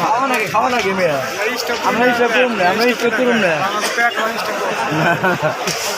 খাওয়া নাকি খাওয়া নাকি মেয়ে আমরা স্টক করুন না। আমরা স্টক করুন না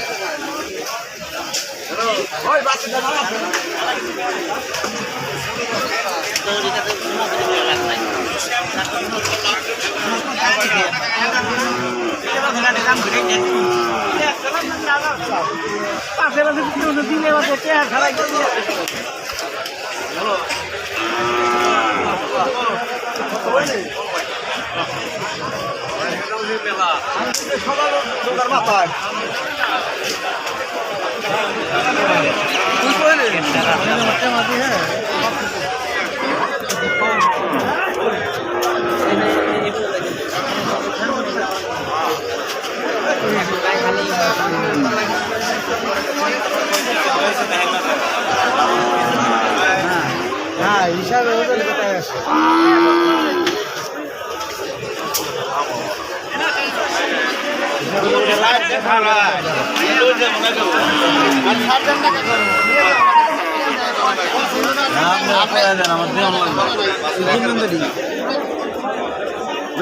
কিন্তু মাঝরা না দুপুরও দেখ মাথায় হ্যাঁ হিসাবে ওদের কোথায় আছে।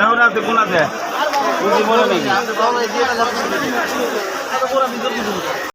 কোনাতে কোনাতে বলে নাকি